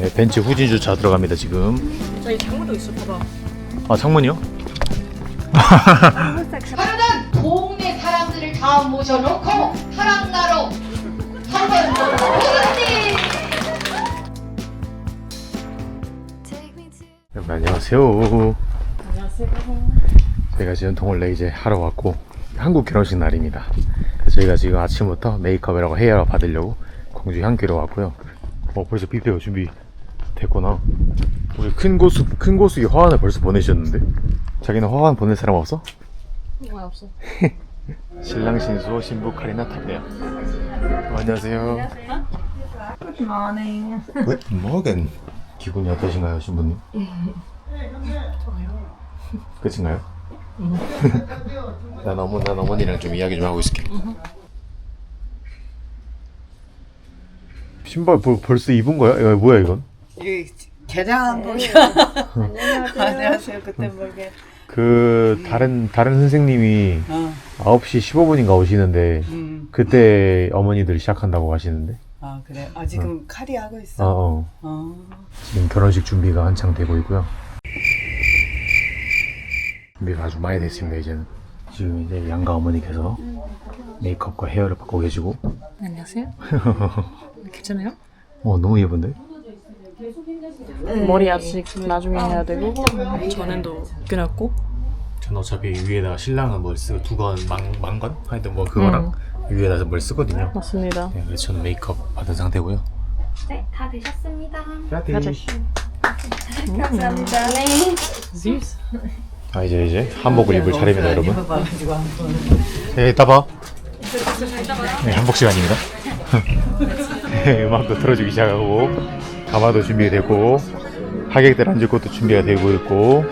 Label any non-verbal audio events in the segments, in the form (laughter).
네, 벤츠 후진 주차 들어갑니다 지금. 저기 창문도 있어 봐봐 아 창문이요? 하루는 동네 사람들을 다 모셔놓고 타랑나로 한번. 여러분 안녕하세요. 저희가 지금 동원레 이제 하러 왔고 한국 결혼식 날입니다. 그래서 저희가 지금 아침부터 메이크업이라고 헤어 받으려고 공주 향기로 왔고요. 어 벌써 뷔페가 준비 됐구나. 우리 큰 고수 큰 고수기 화환을 벌써 보내셨는데 자기는 화환 보낼 사람 없어? 아 없어 (laughs) 신랑 신수 신부 카리나 탑네요. 어, 안녕하세요. morning Good morning. 기분이 어떠신가요, 신부님? 끝인가요? (laughs) 난 어머, 난 어머니랑 좀 이야기 좀 하고 있을게. 신발 벌, 벌써 입은 거야? 이거 뭐야 이건? 이 개장 보게 안녕하세요. 그때 보게. 그 다른 다른 선생님이 어, 9시 15분인가 오시는데 음, 그때 어머니들이 시작한다고 하시는데. 아 그래. 아 지금 칼이 하고 어, 있어. 어. 어. 지금 결혼식 준비가 한창 되고 있고요. 준비가 아주 많이 됐습니다, 이제는. 지금 이제 양가 어머니께서 메이크업과 헤어를 받고 계시고, 안녕하세요 (laughs) 괜찮아요? 어, 너무 예쁜데? 머리 아직 나중에 해야 되고 전엔도 끝났고 전 어차피 위에다가 신랑은 뭘 쓰고 두건 망, 망건? 하여튼 뭐 그거랑 위에다 뭘 쓰거든요. 맞습니다 네, 그래서 저는 메이크업 받은 상태고요. 네, 다 되셨습니다. Süß 아, 이제 이제 한복을 입을 차례입니다, 여러분. 네, 이따 봐. 네, 한복 시간입니다. (laughs) 네, 음악도 틀어주기 시작하고, 가마도 준비되고, 하객들 앉을 곳도 준비가 되고 있고,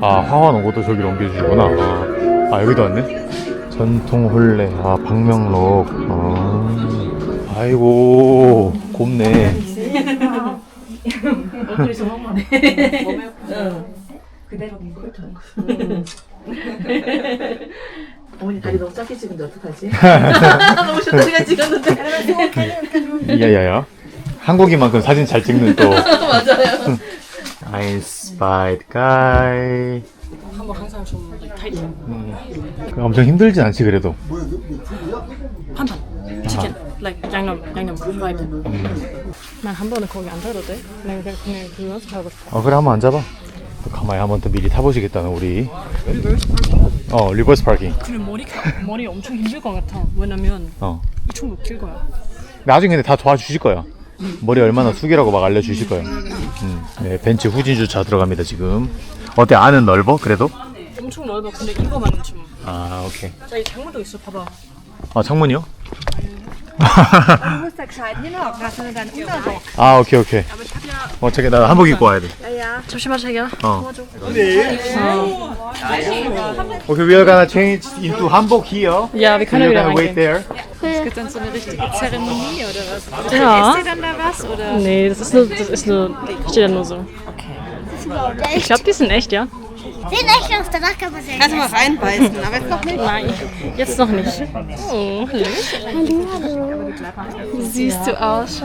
아, 화환 온 것도 저기로 옮겨주시구나. 아, 아, 여기도 왔네? 전통 혼례, 아, 박명록, 아, 아이고, 곱네. 얼굴이 어머니 다리 너무 작게 찍은데 어떡하지? (laughs) (laughs) 너무 쇼트가 찍었는데 야야야. 한국인만큼 사진 잘 찍는 또. (laughs) 맞아요. I spied guy. 한번 항상 좀 타이트 그 엄청 힘들진 않지 그래도. 판판 치킨 like 양념 양념 프라이드 난한 번은 거기 안 타도 돼? 그냥 그냥 그냥 그 연습하고 싶어 어 그래 한번 앉아봐. 또 가만히 한번 또 미리 타보시겠다는 우리. 어 리버스 파킹. 근데 머리 머리 엄청 힘들 것 같아 왜냐면 어. 이총 높일 거야 나중에 근데 다 도와주실 거야. 머리 얼마나 숙이라고 막 알려주실 거야. 음. 네, 벤츠 후진 주차 들어갑니다 지금. 어때 안은 넓어 그래도? 엄청 넓어 근데 이거만 좀 아 오케이. 저기 창문도 있어 봐봐 아 창문이요? (laughs) Du musst da gescheit hinlaufen, dass du dann Unterricht. 아 오케이 오케이. 어 저기 나 한복 입고 와야 돼. 잠시만 자기야 어. Okay, we are gonna change into hanbok here. Ja, wir können You're wieder gonna wait reingehen. there. Es gibt dann so eine richtige Zeremonie oder was? Ja. Isst ihr dann da was? Oder? Nee, das ist nur, das ist nur, steht ja nur so. Ich glaube, die sind echt, ja? Den echt aus der Nacht kann man sehen. Kannst du mal reinbeißen, aber jetzt noch nicht. Nein, jetzt noch nicht. Oh, hallo. Wie siehst du aus?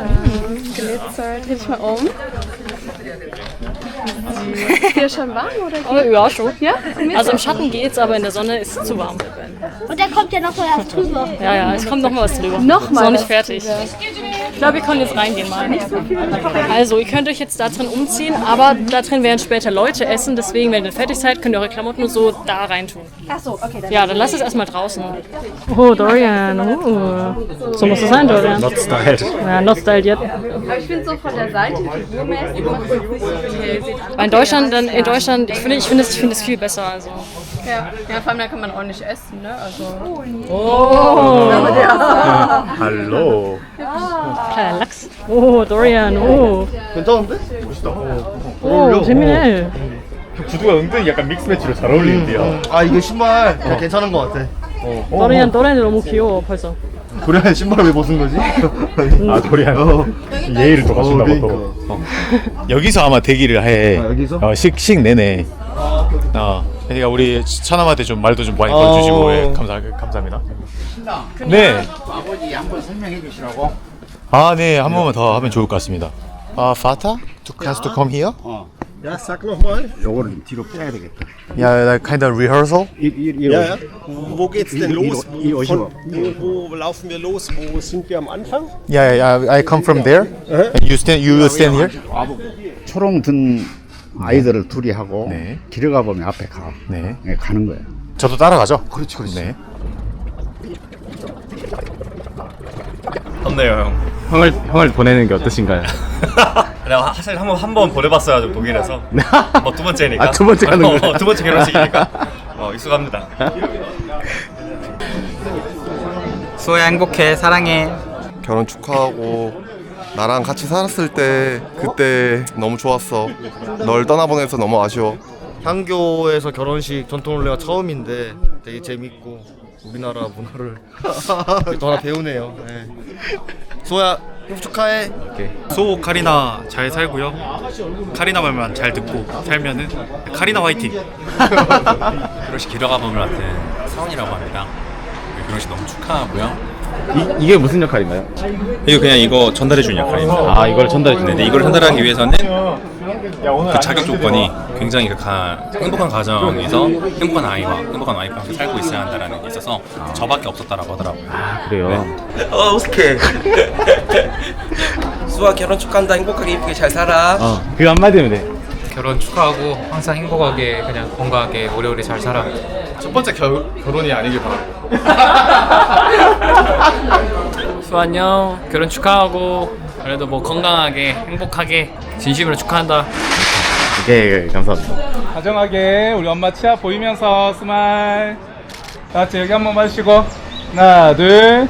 Glitzer, dreh dich mal um. (laughs) Ist dir schon warm oder Oh, ja, schon. Ja? Also im Schatten geht's, aber in der Sonne ist es zu warm. Und dann kommt ja noch mal was drüber. Ja, ja, es kommt noch mal was drüber. Noch mal? Ist noch nicht fertig. Ich glaube, wir können jetzt reingehen mal. Also, ihr könnt euch jetzt da drin umziehen, aber da drin werden später Leute essen. Deswegen, wenn ihr fertig seid, könnt ihr eure Klamotten nur so da reintun. Ach so, okay. Dann ja, dann lasst es erstmal draußen. Oh, Dorian. Oh. So muss es sein, Dorian. Not styled. Ja, not styled yet. Aber ich finde so von der Seite figurmäßig macht es nicht so viel. In Deutschland, dann in Deutschland, ich finde, ich finde es, ich finde es viel besser. Also. Ja. ja, vor allem da kann man ordentlich essen, ne? Also. (laughs) Hallo. Kleiner Lachs. Oh, Dorian. Oh. 괜찮은데? 멋있다. Oh, 재미네. 구두가 은근히 약간 믹스 매치로 잘 어울리는데요. 아 이거 신발 그냥 괜찮은 것 같아. 도리안 도리안이 너무 귀여워 벌써. 그래 (laughs) 신발 왜 벗은 거지? (laughs) 아 도리안 어. 예의를 또 갖춘다고 어, 또. 그러니까. 어. 여기서 아마 대기를 해. 아, 여기서? 어, 식, 식 내내. 어. 그러니까 우리 처남한테 좀 말도 좀 많이 어. 걸어주시고 예, 감사 감사합니다. 네. 아버지 한번 설명해 주시라고. 아, 네. 한 번만 더 하면 좋을 것 같습니다. Uh, Fata to has to come here. Ja, sag nochmal. 요거를 뒤로 빼야 되겠다. Yeah, like kind of rehearsal. 이, 이, 이, Ja, ja. Wo geht's denn I- I- los? I- I- Von, wo, wo laufen wir los? Wo sind wir am Anfang? Yeah, yeah. I come from there. And you stand. You will stand here. 초롱 든 아이들을 둘이 하고 네. 길에 가 보면 앞에 가. 네. 네, 가는 거예요. 저도 따라가죠. 그렇지, 그렇지. 네. 덥네요 형. 형을 형을 보내는 게 어떠신가요? (laughs) 내가 사실 한번 한 번 보내봤어요 독일에서. (laughs) 뭐 두 번째니까. 아, 두 번째 가는 거예요? 어, 두 번째 결혼식이니까. (laughs) 어, 익숙합니다. 수호야 행복해 사랑해 결혼 축하하고 나랑 같이 살았을 때 그때 너무 좋았어. 널 떠나보내서 너무 아쉬워. 향교에서 결혼식 전통 놀래가 처음인데 되게 재밌고 우리나라 문화를 (laughs) 또 하나 배우네요. 네. 소야 축하해. 소 카리나 잘 살고요. 카리나 말만 잘 듣고 살면은 카리나 화이팅. (laughs) 결혼식 길어가 보면 같은 서원이라고 합니다 결혼식 너무 축하하고요 이, 이게 무슨 역할인가요? 이거 그냥 이거 전달해 주는 역할입니다 아, 이걸 전달해 주는. 근데 이걸 전달하기 위해서는 그그 자격 조건이 굉장히 그 가, 행복한 가정에서 행복한 아이와 행복한 와이프와 함께 살고 있어야 한다라는 게 있어서 저밖에 없었다라고 하더라고요 그래요. 어 어떡해. (laughs) 수아 결혼 축하한다 행복하게 이쁘게 잘 살아 어, 그 한마디면 돼. 결혼 축하하고 항상 행복하게 그냥 건강하게 오래오래 잘 살아 첫 번째 결, 결혼이 아니길 바라고. (laughs) 수 안녕 결혼 축하하고 그래도 뭐 건강하게 행복하게 진심으로 축하한다 오케이, 감사합니다. 다정하게 우리 엄마 치아 보이면서 스마일 다 같이 여기 한번 마시고 하나 둘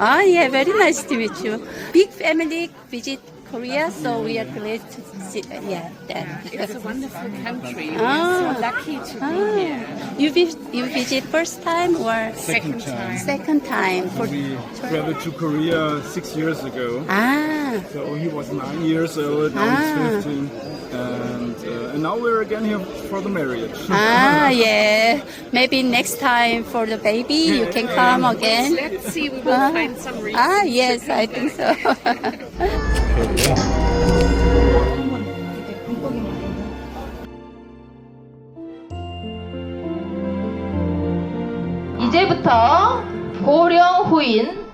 Ah, yeah, very nice to meet you. Big family visit Korea, so we are glad to see. Yeah, that. It's a wonderful country. Ah, so lucky to be here. You vis- you visit first time or Second time. Second time for. we traveled to Korea six years ago Ah, so he was nine years old now Ah. he's 15 and, uh, and now we're again here for the marriage ah, (laughs) yeah. Maybe next time for the baby you can come again. Let's see, we will find some reason. Ah, yes, I think so. (laughs) 이제부터 고령 후인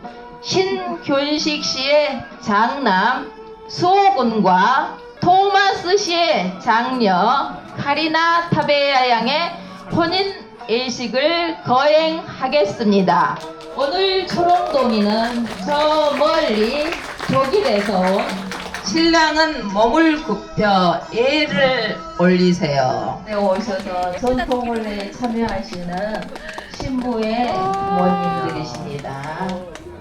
신균식 씨의 장남 수호군과 토마스 씨의 장녀 카리나 타베야 양의 혼인 일식을 거행하겠습니다. 오늘 초롱동이는 저 멀리 독일에서 온 신랑은 몸을 굽혀 예를 올리세요. 네, 오셔서 전통혼례에 참여하시는 신부의 부모님들이십니다.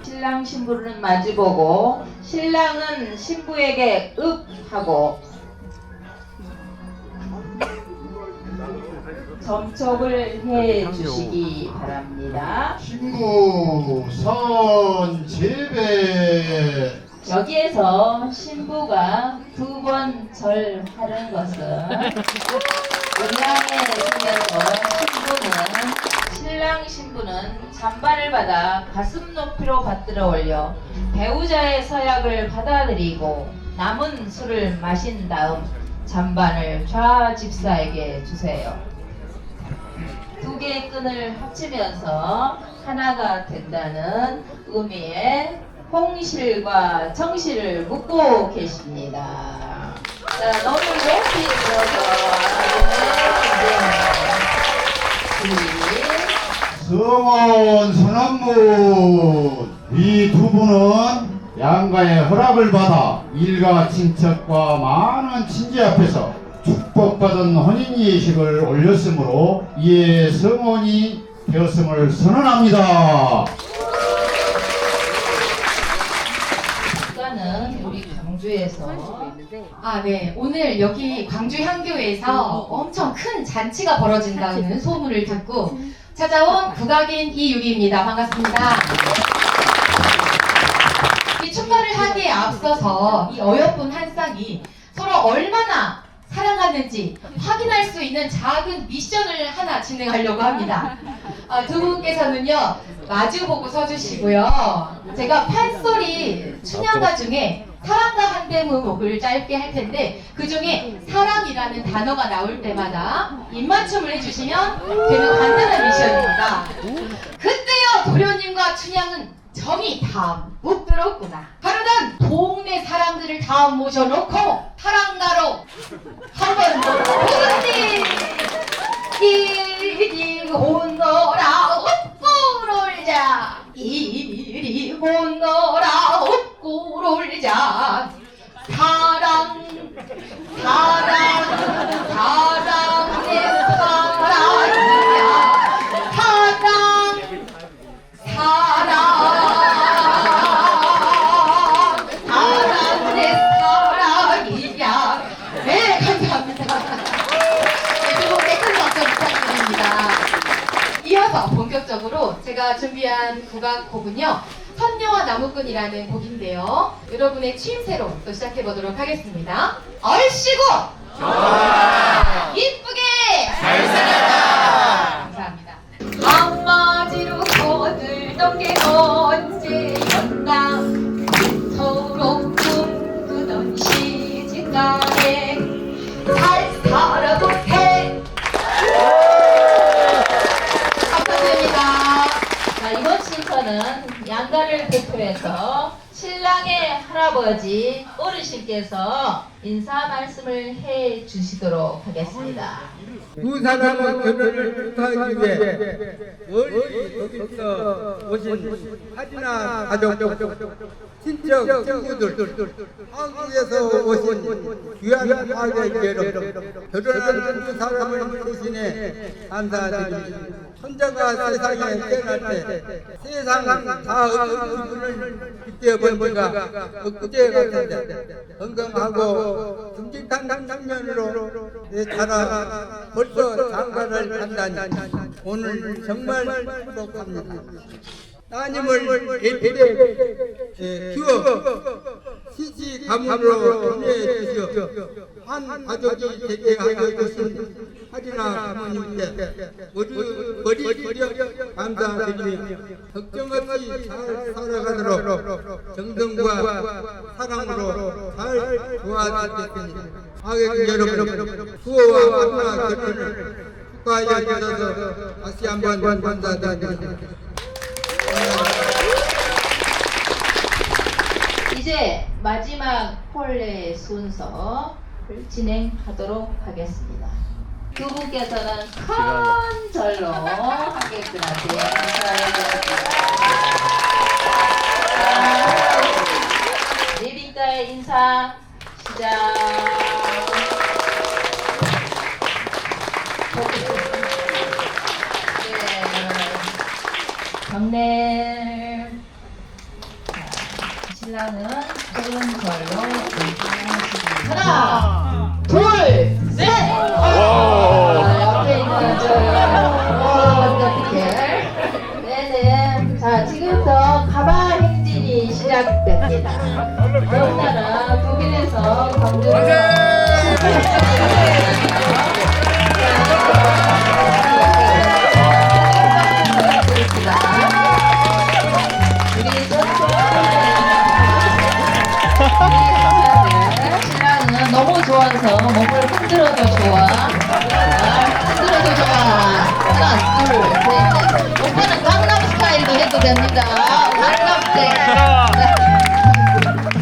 신랑 신부는 마주보고 신랑은 신부에게 읍 하고 점촉을 해 주시기 바랍니다. 신부 선 제배. 여기에서 신부가 두 번 절하는 것은 음양에 내시면서 신부는 신랑 신부는 잔반을 받아 가슴 높이로 받들어 올려 배우자의 서약을 받아들이고 남은 술을 마신 다음 잔반을 좌 집사에게 주세요. 두 개의 끈을 합치면서 하나가 된다는 의미의 홍실과 정실을 묻고 계십니다. 자, 너무 높이 들어서 성원 선언문 이 두 분은 양가의 허락을 받아 일가 친척과 많은 친지 앞에서 축복받은 혼인 예식을 올렸으므로 이에 성원이 되었음을 선언합니다. 광주에서 아, 네. 오늘 여기 광주 향교에서 엄청 큰 잔치가 벌어진다는 소문을 듣고 찾아온 국악인 이유리입니다. 반갑습니다. 이 축가를 하기에 앞서서 이 어여쁜 한 쌍이 서로 얼마나 사랑하는지 확인할 수 있는 작은 미션을 하나 진행하려고 합니다. 아, 두 분께서는요, 마주보고 서주시고요. 제가 판소리 춘향가 중에 사랑과 한대무목을 짧게 할 텐데 그 중에 사랑이라는 단어가 나올 때마다 입맞춤을 해주시면 되는 간단한 미션입니다. 그때요 도련님과 춘향은 정이 다 못 들었구나. 하루는 동네 사람들을 다 모셔놓고 사랑가로 한번 도련님 이리 오너라 웃고 놀자 이리 오너라 웃고 놀자 사랑 사랑 사랑 내 사랑이야 사랑 사랑 사랑 내 사랑이야 네 감사합니다 네, 그리고 댓글 박수 부탁드립니다. 이어서 본격적으로 제가 준비한 국악 곡은요. 나무꾼이라는 곡인데요. 여러분의 취임새로 또 시작해 보도록 하겠습니다. 얼씨구! 이쁘게! 잘 살았다! 감사합니다. 한마디로 거들던 게 언제 할아버지 어르신께서 인사 말씀을 해 주시도록 하겠습니다. 두 사람은 결혼을 축하하기 위해 멀리 여기서 오신 하진아 가족, 친척, 친구들, 한국에서 오신 귀한 여러분, 결혼하는 두 사람을 대신해 감사드립니다. 혼자가 세상에 깨어날 때 세상 다 어떤 기분을 지가 엊그제 같은데 건강하고 듬직한 장면으로 내 자라 벌써 장가를 간다니 오늘 정말 행복합니다. 따님을 예쁘게 키워 시지 가문으로 보내주시오 한 가족이 되게 하여 주신 하리나 부모님께 모두 머리 버려 감사드리며 걱정 없이 잘 살아가도록 정성과 사랑으로 잘 도와주겠습니다. 하객 여러분 수호와 하나 결혼을 축하하여 주셔서 다시 한번 감사드립니다. 이제 마지막 폴레 순서를 진행하도록 하겠습니다. 두 분께서는 큰 절로 인사를 드립니다. 예비가의 인사 시작. 네, 경례 신랑은 큰 절로 인사하시겠습니다. 하나, 둘, 셋! 네네. 자, 지금부터 가방 행진이 시작됩니다. 더군다나 독일에서 우 (laughs) 해도 됩니다. 스타일.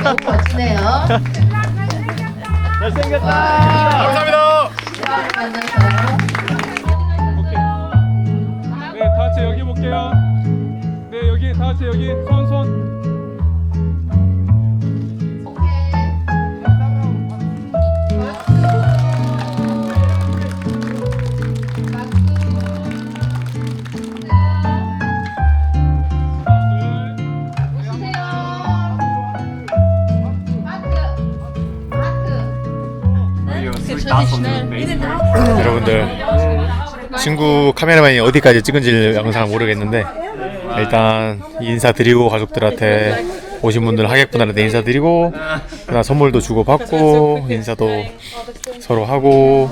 너무 멋지네요. 잘생겼다. 감사합니다. 신랑을 만나서. 카메라맨이 어디까지 찍은지 영상을 모르겠는데 일단 인사드리고 가족들한테 오신 분들 하객분들한테 인사드리고 그다음 선물도 주고 받고 인사도 서로 하고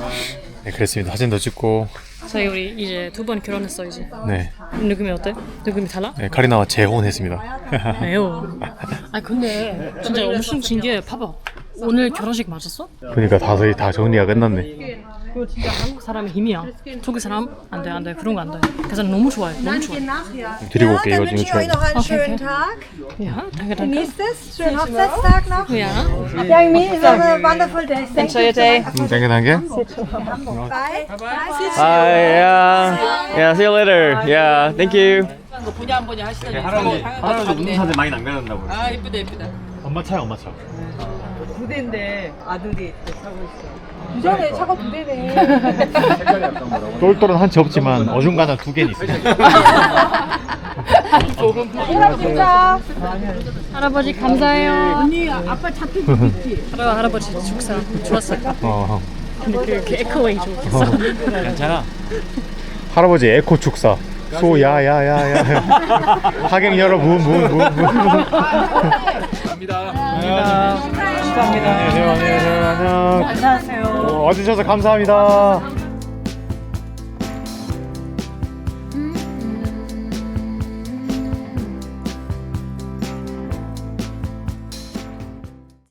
네, 그랬습니다 사진도 찍고 저희 우리 이제 두 번 결혼했어 이제. 네. 느낌이 어때? 느낌이 달라? 네 카리나와 재혼했습니다. (laughs) 매우. 아 근데 진짜 엄청 신기해. 봐봐. 오늘 결혼식 맞았어? 그러니까 다들 다 정리가 끝났네. 그거 진짜 한국 사람의 힘이야. 독일 사람 안 돼, 안 돼. 그런 거 안 돼. 그래서 너무 좋아해. 너무 좋아해. 드리고 올게 이거 지금 euch noch einen schönen. Tag. Ja, danke, danke. Genießt es. Schönen Hochzeitstag noch. Ja. Young me, have a wonderful day. Thank Enjoy your day. 음, danke danke. Bye. Bye. Hi, yeah. Yeah, see you later. Yeah, thank you. 거 보냐 안 보냐 하시더니 할아버지 할아버지 웃는 사진 많이 남겨놓는다고요. 아 이쁘다 이쁘다 엄마 차야 엄마 차. 두 대인데 아들이 타고 있어 부전에 차가 두 대네. 똘똘은 한 채 없지만 어중간한 두 개는 있어요. 감사합니다. 할아버지 감사해요. 언니 아빠 잡히고 있지. 할아, 할아버지 축사 좋았어요. 어. 근데 그, 그 에코웨이 좋겠어. 괜찮아. 할아버지 에코 축사. 소야야야야. 하객 여러분 문 문문 문. 감사합니다. 안녕하세요. 안녕하세요. 안녕. 안녕하세요. 어, 와주셔서 감사합니다.